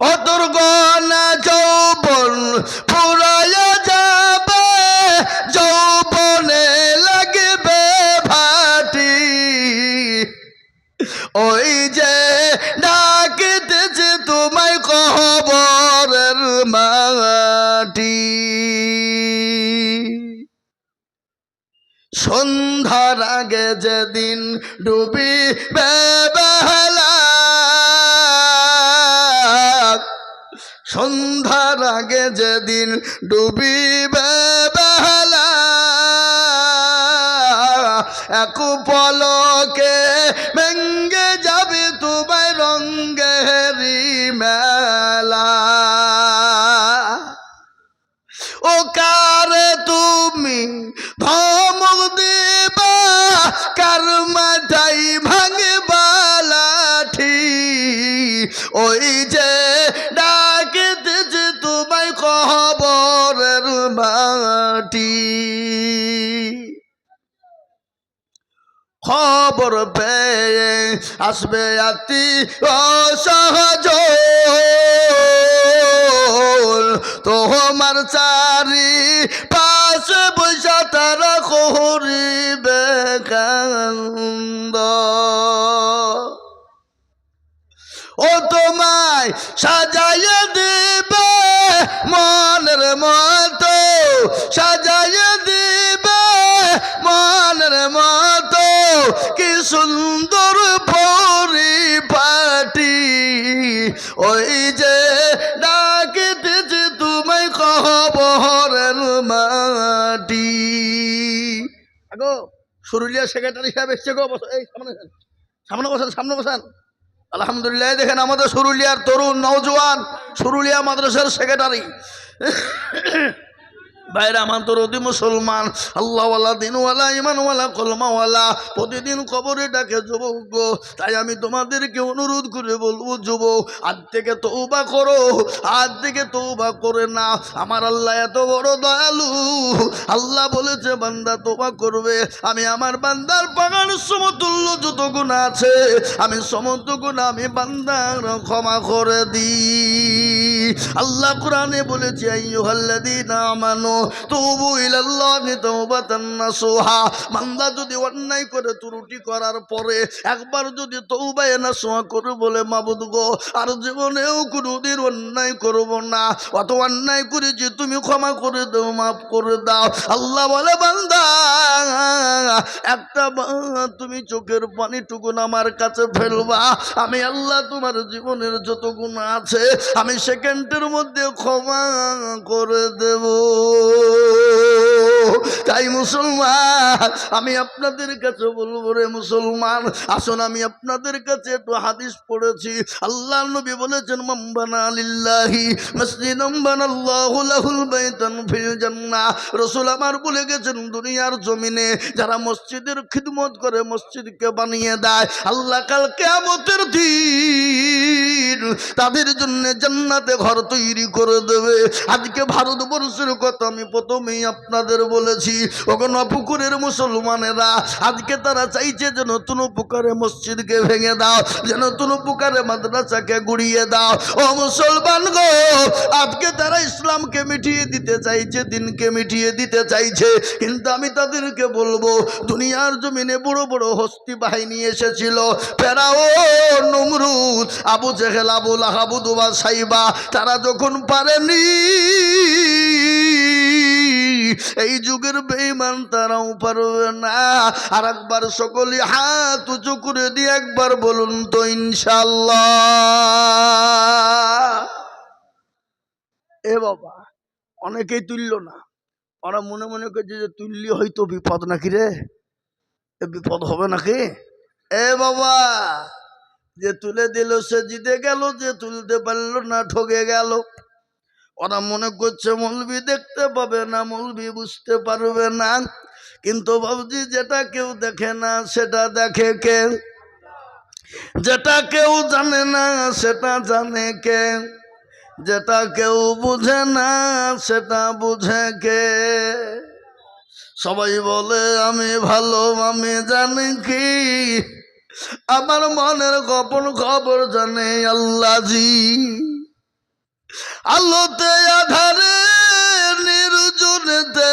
অতর গনা যৌবন ফুরায়া যাবে, যৌবনে লাগবে ভাটি। ওই যে ডাকিতেছে তোমায় কবরের মাটি। সন্ধ্যার আগে যেদিন ডুবি বেলা সন্ধ্যার আগে যেদিন ডুবি বেহালা এক পলকে ভেঙ্গে যাবে তোমায় হেরি মেলা মাটি। খবর পেয়ে আসবে আতি অসহজ। তোমার চারি পাশে বৈশা তারা করিবে কান্দ ও তোমায় সাজাইয়ে দিবে মনের মাটি আগো, সুরুলিয়া সেক্রেটারি সাহেব এসছে গো এই সামনে। সামনে বসান সামনে বসান আলহামদুলিল্লাহ, দেখেন আমাদের সুরুলিয়ার তরুণ, নওজোয়ান, সুরুলিয়া মাদ্রাসার সেক্রেটারি বাইরে আমার তো রদি মুসলমান। আল্লাহওয়ালা, দিনওয়ালা ইমানওয়ালা কলমাওয়ালা, প্রতিদিন কবরে ডাকে যুবক গো। তাই আমি তোমাদেরকে অনুরোধ করে বলব, যুবক, আজ থেকে তৌবা করো। আজ থেকে তৌবা করে না আমার আল্লাহ এত বড় দয়ালু। আল্লাহ বলেছে, বান্দা তোবা করবে। আমি আমার বান্দার বাগান সমতুল্য যত গুণ আছে, আমি সমস্ত গুণ আমি বান্দার ক্ষমা করে দিই। আল্লাহ কোরআনে বলেছে, আইয়ুহাল্লাযীনা আমানু তুবু ইলাল্লাহি তাওবাতান নাসুহা। বান্দা যদি অন্যায় করে ত্রুটি করার পরে একবার যদি তৌবায়ে নাসুহা করে বলে, মাবুদ গো, আর জীবনেও কোনোদিন অন্যায় করব না। অত অন্যায় করেছি, তুমি ক্ষমা করে দাও, মাফ করে দাও। আল্লাহ বলে, বান্দা একটা তুমি চোখের পানিটুকুন আমার কাছে ফেলবা। আমি আল্লাহ তোমার জীবনের যত গুণ আছে, আমি সেকেন্ডের মধ্যে ক্ষমা করে দেব। তাই মুসলমান, আমি আপনাদের কাছে বলব রে মুসলমান, আসুন আমি আপনাদের কাছে একটু হাদিস পড়েছি। আল্লাহ নবী বলেছেন মাম্বানা লিল্লাহি মসজিদাম বাইতান ফিল জান্নাহ। রাসূল আমার বলে গেছেন, দুনিয়ার জমিনে যারা মসজিদের খিদমত করে মসজিদকে বানিয়ে দেয়, আল্লাহ কাল কিয়ামতের দিন তাদের জন্য জান্নাতে ঘর তৈরি করে দেবে। আজকে ভারতবর্ষের কথা আমি প্রথমেই আপনাদের বলেছি ওখানে পুকুরের মুসলমানেরা, আজকে তারা চাইছে যে নতুন পুকুরে মসজিদকে ভেঙে দাও, যে নতুন পুকুরে মাদ্রাসাকে গুড়িয়ে দাও। ও মুসলমান গো, আজকে তারা ইসলামকে মিটিয়ে দিতে চাইছে, দিনকে মিটিয়ে দিতে চাইছে। কিন্তু আমি তাদেরকে বলব, দুনিয়ার জমিনে বড় বড় হস্তি বাহিনী এসেছিল। ফেরাও নমরুদ, আবু জেহেল, আবু লাহাবুদুবা সাইবা, তারা যখন পারেনি এই যুগের বেইমান তারাও পারবে না। আর একবার সকলে হাত উঁচু করে দিয়ে একবার বলুন তো ইনশাল্লাহ এ বাবা, অনেকেই তুললো না। ওরা মনে মনে করছে যে তুললি হয়তো বিপদ নাকি রে? এ বিপদ হবে নাকি? এ বাবা, যে তুলে দিল সে জিতে গেল, যে তুলতে পারল না ঠকে গেল। ওরা মনে করছে মৌলবি দেখতে পাবে না মৌলবি বুঝতে পারবে না। কিন্তু ভাবছি যেটা কেউ দেখে না, সেটা দেখে কে? যেটা কেউ জানে না, সেটা জানে কে? যেটা কেউ বুঝে না, সেটা বুঝে কে? সবাই বলে, আমি ভালো, আমি জানি কি? আমার মনের গোপন খবর জানে আল্লাহজি। আলোতে আধারে নির্জনেতে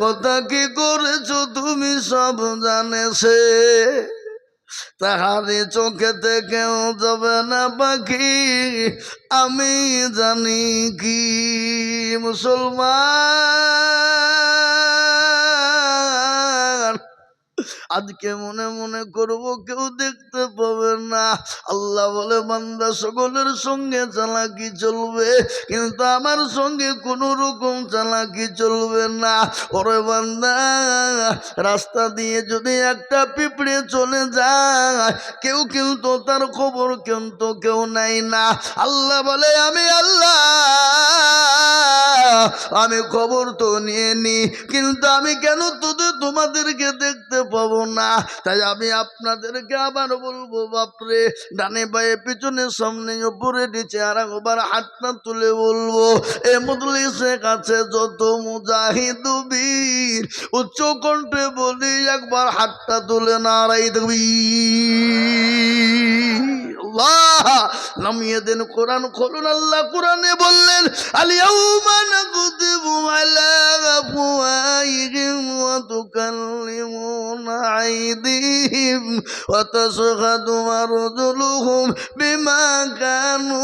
কথা কি করেছ তুমি সব জানে সে তাহারে চোখেতে কেউ যাবে না পাখি, আমি জানি কি মুসলমান। আজকে মনে মনে করব কেউ দেখতে পাবে না। আল্লাহ বলে, বান্দা সকলের সঙ্গে চালাকি চলবে, কিন্তু আমার সঙ্গে কোনো রকম চালাকি চলবে না। ওরে বান্দা, রাস্তা দিয়ে যদি একটা পিঁপড়ে চলে যায়, কেউ কিন্তু তার খবর কিন্তু কেউ নাই না। আল্লাহ বলে, আমি আল্লাহ আমি খবর তো নিয়ে নি, কিন্তু আমি কেন তোদের, তোমাদেরকে দেখতে পাবো না? তাই আমি আপনাদেরকে আবার বলব, বাপরে, ডানে বায়ে পিছনে, সামনে উপরে নিচে আর একবার হাতটা তুলে বলব, এ মজলিসের কাছে যত মুজাহিদ উচ্চ কণ্ঠে বলি, একবার হাতটা তুলে নাড়াই দেবী আল্লাহ নামিয়ে দেন, কোরআন খোলুন, আল্লাহ কোরআনে বললেন বিমা কানু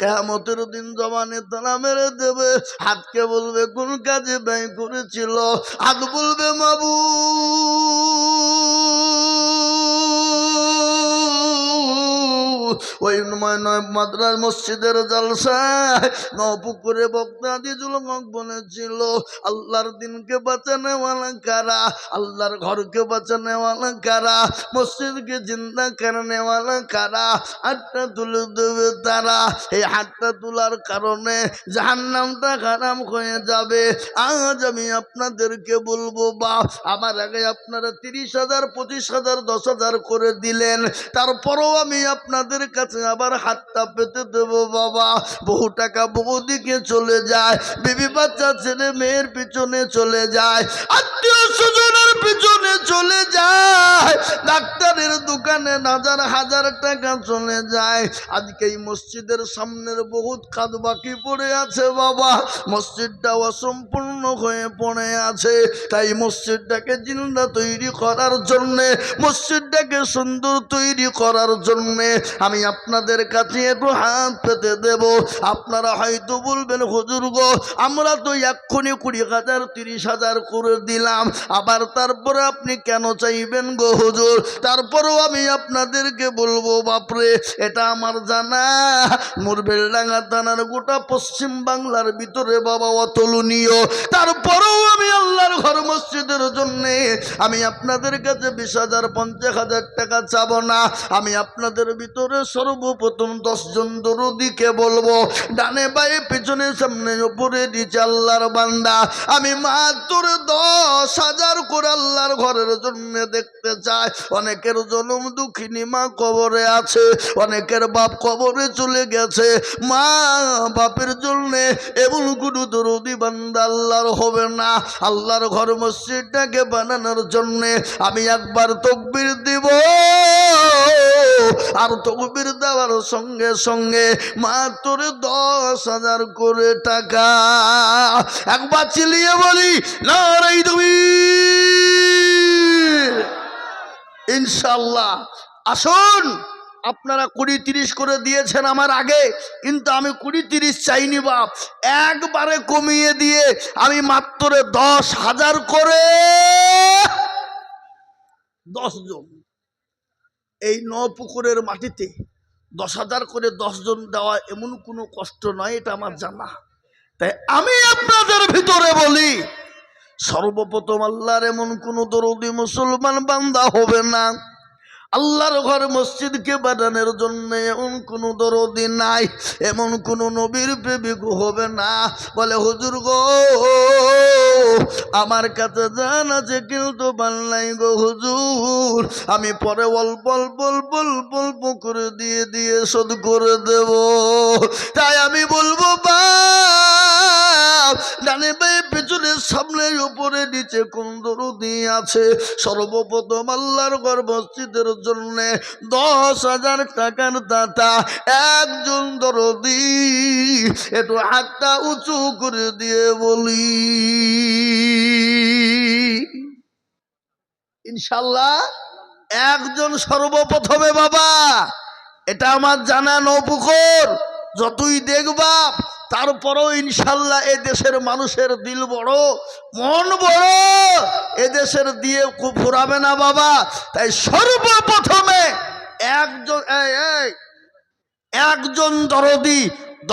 কেয়ামতের দিন জবানে তালা মেরে দেবে। হাতকে বলবে, কোন কাজে ব্যয় করেছিল? হাত বলবে মাবু ওই মাদ্রাস মসজিদের জালসায় নপুকুরে বক্তাদি জুলমক বলেছিল, আল্লাহর দিনকে বাঁচানেওয়ালা কারা? আল্লাহর ঘরকে বাঁচানেওয়ালা কারা? মসজিদকে জিন্দা করানেওয়ালা কারা? হাতটা তুলে দেবে তারা। এই হাতটা তোলার কারণে জাহান্নামটা খারাপ হয়ে যাবে। আজ আমি আপনাদেরকে বলব, বা আমার আগে আপনারা তিরিশ হাজার, পঁচিশ হাজার, দশ হাজার করে দিলেন। তারপরও আমি আপনাদের কাছে আবার হাতটা পেতে দেবো, বাবা। বহু টাকা বহু দিকে চলে যায়। বিবি বাচ্চা, ছেলে, মেয়ের পিছনে চলে যায়। আত্মীয় স্বজনের পিছনে চলে যায়। ডাক্তারের দোকানে হাজার হাজার টাকা চলে যায়। আজকে এই মসজিদের সামনের বহুত খাদ বাকি পড়ে আছে, বাবা। মসজিদটা অসম্পূর্ণ হয়ে পড়ে আছে। তাই মসজিদটাকে জিন্দা তৈরি করার জন্যে, মসজিদটাকে সুন্দর তৈরি করার জন্যে আমি আপনাদের কাছে একটু হাত পেতে দেব। আপনারা হয়তো বলবেন, হুজুর গো, আমরা তো এক্ষুনি কুড়ি হাজার, তিরিশ হাজার করে দিলাম। আবার তারপরে আপনি কেন চাইবেন গো হুজুর? তারপরেও আমি আপনাদেরকে বলব, বাপরে, এটা আমার জানা। মোর বেলডাঙ্গা থানার গোটা পশ্চিম বাংলার ভিতরে বাবা, অতুলনীয়। তারপরেও আমি আল্লাহর ঘর মসজিদের জন্যে আমি আপনাদের কাছে বিশ হাজার, পঞ্চাশ হাজার টাকা চাবো না। আমি আপনাদের ভিতরে সর্বপ্রথম দশজন দরদিকে বলব, ডানে বায়ে পিছনে, সামনে, উপরে, নিচে আল্লাহর বান্দা। আমি মাত্র দশ হাজার করে আল্লাহর ঘরের জন্য দেখতে চাই। অনেকের জনম দুঃখিনী মা কবরে আছে, অনেকের বাপ কবরে চলে গেছে। মা বাপের জন্য এমন কোনো দরদি বান্দা আল্লাহর হবে না। আল্লাহর ঘর মসজিদটাকে বানানোর জন্যে আমি একবার তকবির দিব। আর তকবির দেওয়ার সঙ্গে সঙ্গে মাত্র দশ হাজার করে টাকা। একবার চিলিয়ে বলি, নারাই তুমি ইনশাল্লাহ আসুন, আপনারা কুড়ি তিরিশ করে দিয়েছেন আমার আগে, কিন্তু আমি কুড়ি তিরিশ চাইনি বাপ। একবারে কমিয়ে দিয়ে আমি মাত্র দশ হাজার করে দশ জন। এই ন পুকুরের মাটিতে দশ হাজার করে দশজন দেওয়া এমন কোনো কষ্ট নয়, এটা আমার জানা। তাই আমি আপনাদের ভিতরে বলি, সর্বপ্রথম আল্লাহর এমন কোনো দরদি মুসলমান বান্দা হবে না। আল্লাহর ঘর মসজিদকে বানানোর জন্য এমন কোনো দরদি নাই, এমন কোনো নবীর প্রেমিক হবে না। বলে, হুজুর গো, আমার কাছে জান আছে কিন্তু বানলাই গো হুজুর। আমি পরে অল্প অল্প অল্প অল্প অল্প করে দিয়ে দিয়ে শোধ করে দেব। তাই আমি বলব বা পেছনে সামনে উপরে নিচে কোন দরদি আছে। সর্বপ্রথম আল্লাহর ঘর মসজিদের দশ হাজার টাকার দাতা, একজন দরদি। একটু হাতটা উঁচু করে দিয়ে বলি ইনশাল্লাহ একজন সর্বপ্রথমে বাবা, এটা আমার জানা নৌপুকুর। যতই দেখবা তারপরও ইনশাল্লাহ এ দেশের মানুষের দিল বড়, মন বড়। এ দেশের দিয়ে ফুরাবে না বাবা। তাই সর্বপ্রথমে একজন একজন দরদি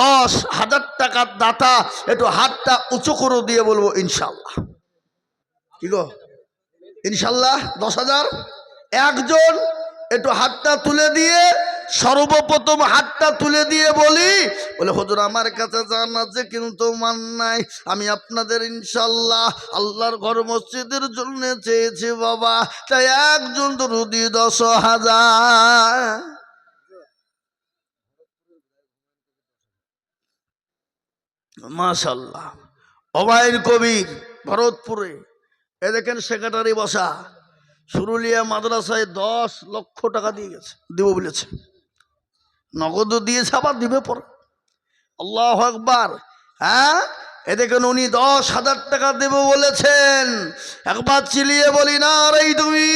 দশ হাজার টাকার দাতা একটু হাতটা উঁচু করে দিয়ে বলব ইনশাল্লাহ। কি গো? ইনশাল্লাহ দশ হাজার? একজন একটু হাতটা তুলে দিয়ে, সর্বপ্রথম হাতটা তুলে দিয়ে বলি, বলে, হুজুর, আমার কাছে জান আছে, কিন্তু মান নাই। আমি আপনাদের ইনশাল্লাহ আল্লাহর ঘর মসজিদের জন্য চেয়েছি বাবা। তাই একজন দরুদি দশ হাজার। মাশাল্লাহ। অবায়ন কবির, ভরতপুরে। এ দেখেন সেক্রেটারি বসা। সুরুলিয়া মাদ্রাসায় দশ লক্ষ টাকা দিয়ে গেছে, দেবো বলেছে। নগদ দিয়েছে আবার দিবে পর। আল্লাহ আকবার। হ্যাঁ? এ দেখেন উনি দশ হাজার টাকা দেব বলেছেন। একবার চিলিয়ে বলি, না রে তুমি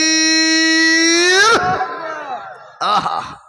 আহা।